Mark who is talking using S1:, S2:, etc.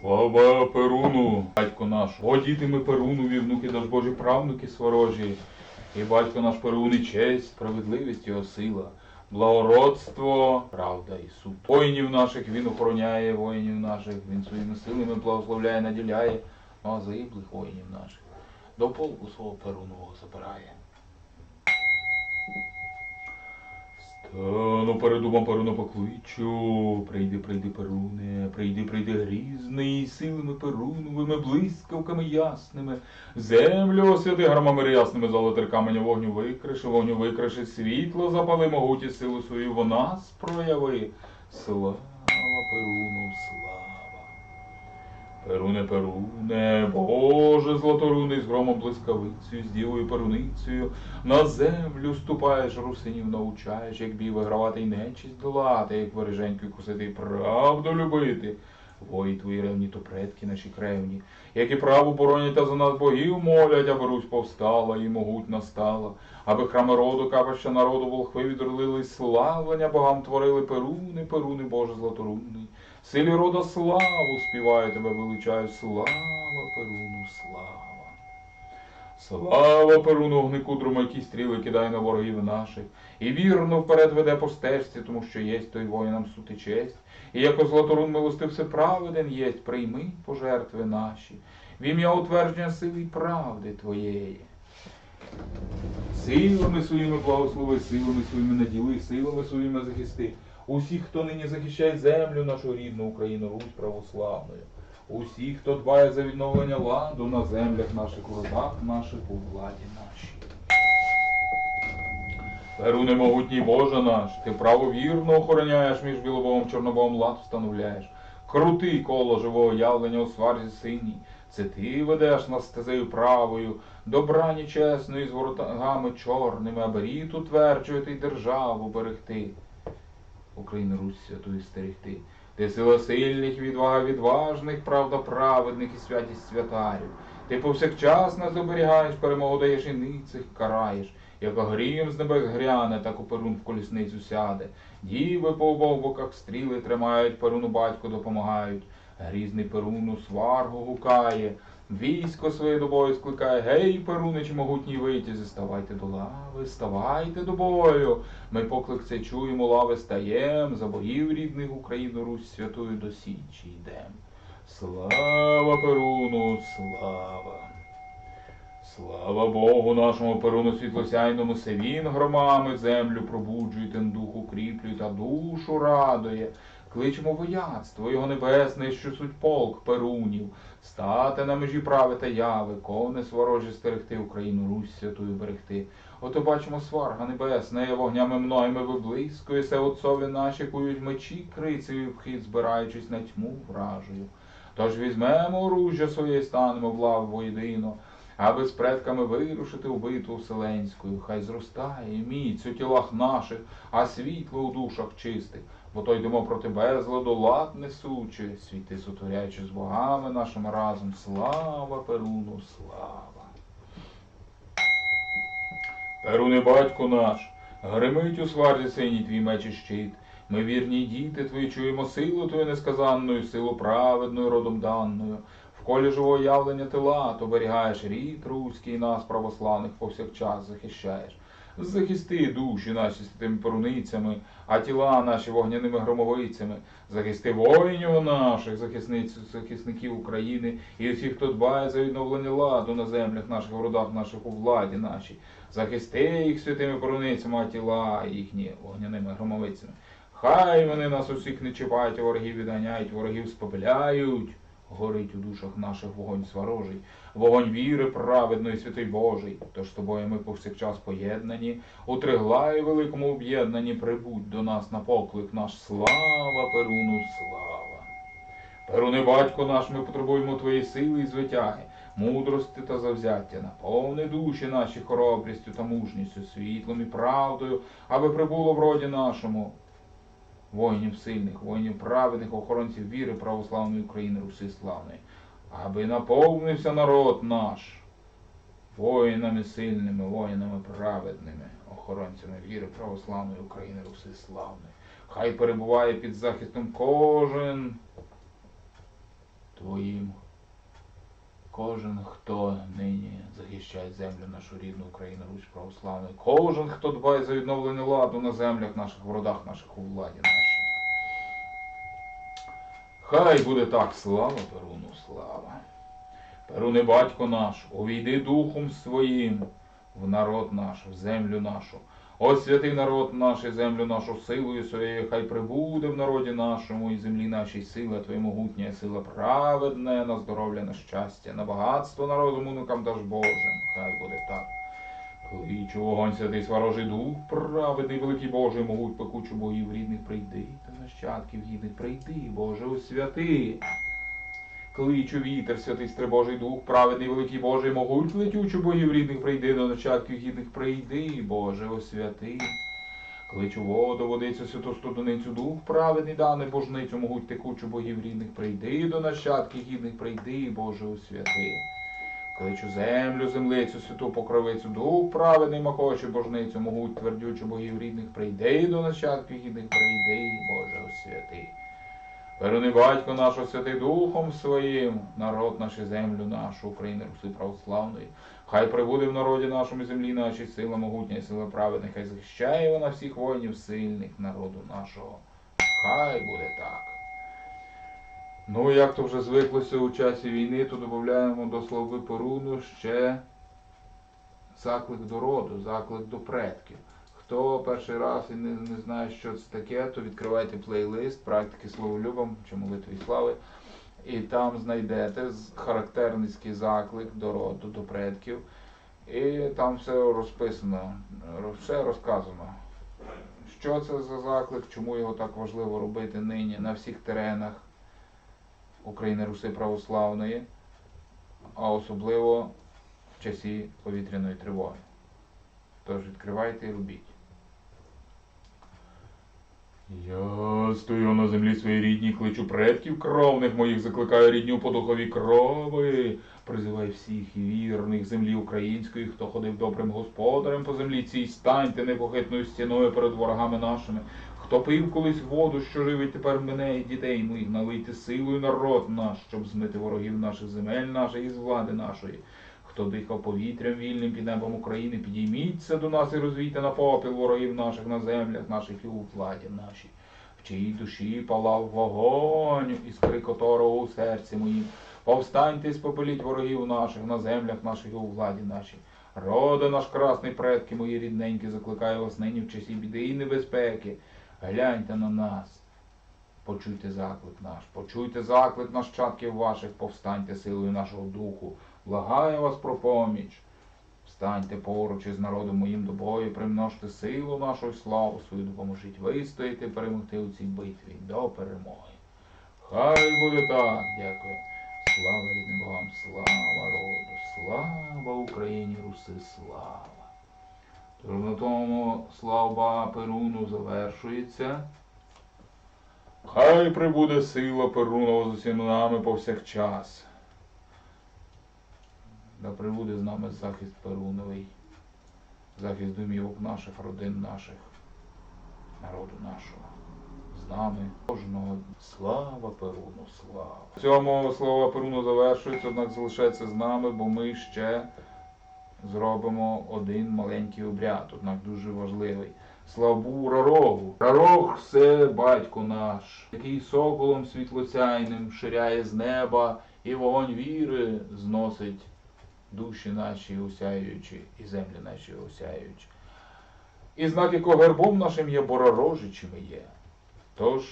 S1: Слава Перуну, батько наш, о діти ми Перунові, внуки наш Божі правнуки сворожі. І батько наш Перун і честь, справедливість його сила, благородство, правда і суд. Воїнів наших він охороняє, воїнів наших, він своїми силами благословляє, наділяє, ну а загиблих воїнів наших до полку свого Перунового забирає. Стану перед умом Перуна покличу, прийди, прийди, Перуне, прийди, прийди грізний, силами Перуновими, блискавками ясними, землю освяти громами рясними, золоте каменя вогню викриши, вогню викриши, світло запали могуті силу свою, вона спрояви. прояви. Слава Перуну, слава. Перуне, Перуне, Боже златоруний, з громом блискавицею, з дівою перуницею, на землю ступаєш, русинів научаєш, як бій вигравати й нечість долати, як вороженьку кусити й правду любити. Вої твої ревні, то предки наші кревні, які праву боронять та за нас богів молять, аби Русь повстала і могутна стала, аби храми роду, капища народу, волхви відролили, славлення богам творили перуни, перуни, Боже златорунний. Силі рода славу співаю тебе, величаю, слава Перуну, слава. Слава Перуну, огнику друмайкі стріли кидає на ворогів наших, і вірно вперед веде по стежці, тому що єсть той воїнам суд і честь. І як златорун милостив всеправеден єсть, прийми пожертви наші, в ім'я утвердження сили й правди Твоєї. Силами своїми благослови, силами своїми наділи, силами своїми захисти. Усіх, хто нині захищає землю нашу рідну Україну, Русь православною. Усіх, хто дбає за відновлення ладу на землях наших, у родах наших, у владі нашій. Перуне могутній Боже наш, ти правовірно охороняєш між білобогом і чорнобогом лад встановляєш. Крутий коло живого явлення у сварзі синій. Це ти ведеш нас стезею правою, добра нечесної з воротами чорними, аби рід утверджувати й державу берегти. Україну Русь святую стерегти. Ти сила сильних, відвага відважних, правда праведних і святість святарів. Ти повсякчас нас перемогу даєш і ницих караєш. Як грім з небес гряне, так у перун в колісницю сяде. Діви по обох боках стріли тримають, перуну батько допомагають. Грізний перуну сваргу гукає. Військо своє до бою скликає. Гей, перунич могутній витязі, ставайте до лави, ставайте до бою. Ми поклик це чуємо, лави стаєм, за богів рідних Україну Русь святую до січі йдем. Слава Перуну, слава! Слава Богу нашому Перуну світлосяйному, се він громами землю пробуджує, тен дух укріплює та душу радує. Кличемо вояцтво, його небесне, що суть полк Перунів, стати на межі прави та яви, кони сворожі стерегти, Україну Русь святую берегти. Ото бачимо сварга небесна, вогнями многими виблискує, се отцові наші кують мечі крицею вхід, збираючись на тьму вражою. Тож візьмемо оружжя своє і станемо в лаву воєдино, аби з предками вирушити в битву вселенську. Хай зростає міць у тілах наших, а світло у душах чистих. Бо то йдемо проти безладу, лад несучи, світи сотворяючи з богами нашими разом. Слава Перуну, слава! Перуне батько наш, гримить у сварзі синій твій меч і щит. Ми вірні діти твої, чуємо силу твою несказанною, силу праведною родом даною. В колі живого явлення тила, то берігаєш рід руський нас, православних, повсякчас захищаєш. Захисти душі наші святими поруницями, а тіла наші вогняними громовицями. Захисти воїнів наших, захисниць, захисників України і усіх, хто дбає за відновлення ладу на землях наших, в родах наших, у владі нашій. Захисти їх святими поруницями, а тіла їхні вогняними громовицями. Хай вони нас усіх не чіпають, ворогів відганяють, ворогів спопиляють. Горить у душах наших вогонь сварожий, вогонь віри праведної, святий Божий. Тож з тобою ми повсякчас поєднані, у триглаї великому об'єднанні прибудь до нас на поклик наш. Слава Перуну, слава! Перуне батько наш, ми потребуємо твоєї сили і звитяги, мудрости та завзяття, наповни душі наші хоробрістю та мужністю, світлом і правдою, аби прибуло в роді нашому воїнів сильних, воїнів праведних, охоронців віри православної України, Руси славної, аби наповнився народ наш воїнами сильними, воїнами праведними, охоронцями віри православної України, Руси славної. Хай перебуває під захистом кожен Твоїм. Кожен, хто нині захищає землю нашу рідну Україну, Русь православну, кожен, хто дбає за відновлення ладу на землях наших, в родах наших, у владі нашій. Хай буде так, слава Перуну, слава. Перуне батько наш, увійди духом своїм в народ наш, в землю нашу. Ось святий народ наш землю нашу силою своєю, хай прибуде в народі нашому і землі нашій сила Твоя могутня, сила праведне, на здоров'я, на щастя, на багатство народу муникам даж Божим. Хай буде так. Кличу вогонь святий сварожий дух, праведний великий Божий, могуть пекучу богів рідних прийди, та нащадків гідних прийди, Боже, освяти. Кличу вітер, святий стрибожий дух, праведний великий Божий, могуть летючу богів рідних прийди, до нащадків гідних прийди, Боже, освяти. Кличу воду, водицю, святу студеницю, дух, праведний даний божницю, могуть текучу богів рідних прийди, до нащадків гідних прийди, Боже, освяти. Кличу землю, землицю, святу покровицю, дух праведний макочу божницю, могуть твердючу богів рідних прийди, до нащадків гідних прийди, Боже, освяти. Перуни батько наш, святий Духом своїм, народ наш і землю нашу, України, Руси православної. Хай прибуде в народі нашому землі нашій сила могутня і сила праведних, хай захищає вона всіх воїнів сильних народу нашого. Хай буде так. Ну, як то вже звиклося у часі війни, то додаємо до слави Перуну ще заклик до роду, заклик до предків. Хто перший раз і не, не знає, що це таке, то відкривайте плейлист практики словолюбом чи молитви і слави. І там знайдете характерницький заклик до роду, до предків. І там все розписано, все розказано. Що це за заклик, чому його так важливо робити нині на всіх теренах України Руси Православної, а особливо в часі повітряної тривоги. Тож відкривайте і робіть. Я стою на землі своїй рідній, кличу предків кровних моїх, закликаю рідню по духові крови. Призиваю всіх вірних землі української, хто ходив добрим господарем по землі цій, станьте непохитною стіною перед ворогами нашими. Хто пив колись воду, що живить тепер мене і дітей моїх, налийте силою народ наш, щоб змити ворогів наших земель наших і з влади нашої. Хто дихав повітрям вільним під небом України, підійміться до нас і розвійте на попіл ворогів наших на землях наших і у владі нашій. В чиїй душі палав вогонь, іскри котрого у серці моїм. Повстаньте і спопеліть ворогів наших на землях наших і у владі нашій. Роде наш красний предки мої рідненькі, закликаю вас нині в часі біди і небезпеки. Гляньте на нас. Почуйте заклик наш, почуйте заклик нащадків ваших, повстаньте силою нашого духу. Благаю вас про поміч. Встаньте поруч із народом моїм до бою, примножте силу нашу славу свою, допоможіть вистояти, перемогти у цій битві до перемоги. Хай буде так, дякую. Слава рідним богам, слава роду, слава Україні, Руси, слава. Тож на тому слава Перуну завершується. Хай прибуде сила Перунова з усіма нами повсякчас. Да прибуде з нами захист Перуновий, захист домівок наших, родин наших, народу нашого. З нами кожного. Слава Перуну, слава. В цьому слова Перуну завершується, однак залишається з нами, бо ми ще зробимо один маленький обряд, однак дуже важливий. Славу Рарогу. Рарог це батько наш, який соколом світлоцяйним ширяє з неба і вогонь віри зносить душі наші осяючі і землі наші осяючі. І знак якого гербом нашим є боророжичими є. Тож